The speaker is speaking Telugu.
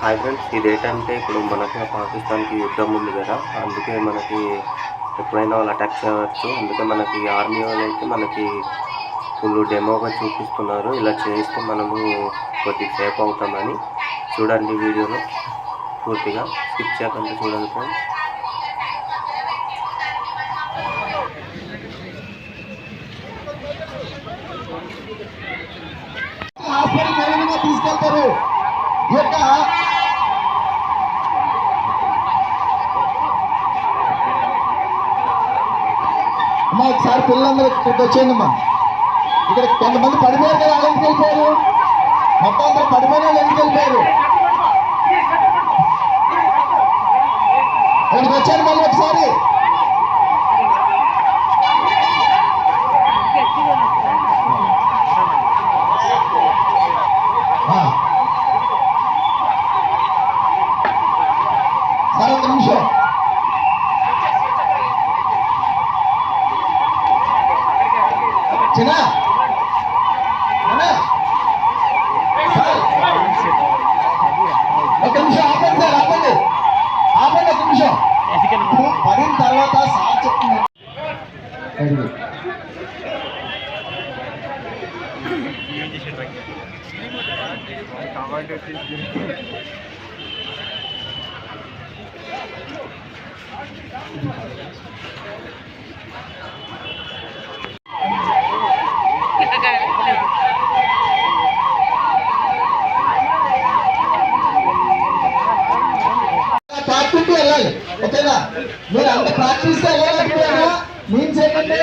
హాయ్ ఫ్రెండ్స్ ఇది ఇప్పుడు మనకి పాకిస్తాన్కి యుద్ధం ఉంది కదా అందుకే మనకి ఎప్పుడైనా వాళ్ళు అటాక్ చేయవచ్చు. అందుకే మనకి ఆర్మీ వాళ్ళు అయితే మనకి ఫుల్ డెమోగా చూపిస్తున్నారు. ఇలా చేస్తే మనము కొద్దిగా సేఫ్ అవుతామని చూడండి వీడియోలో పూర్తిగా. స్కిప్ చేయకుండా చూడండి ఫ్రెండ్స్ తీసుకెళ్తారు. యొక్క అమ్మా ఒకసారి పిల్లలందరూ ఇక్కడికి వచ్చేయండి అమ్మా. ఇక్కడ కొంతమంది పడిపోయారు కదా వాళ్ళు ఎందుకు వెళ్ళిపోయారు. మొత్తం అందరూ పడిపోయిన వాళ్ళు ఎందుకు వెళ్ళిపోయారు? ఇక్కడికి వచ్చారు మళ్ళీ ఒకసారి ఆ. సార్ ఒక నిమిషం చిన్న. ఒక నిమిషం ఆపండి సార్ ఆపండి. ఆపండి ఒక నిమిషం. పడిన తర్వాత సార్ చెప్తున్నారు ప్రాక్టీస్ చేయాలి ఓకేనా? మీరు అంత ప్రాక్టీస్గా నేను చేయకంటే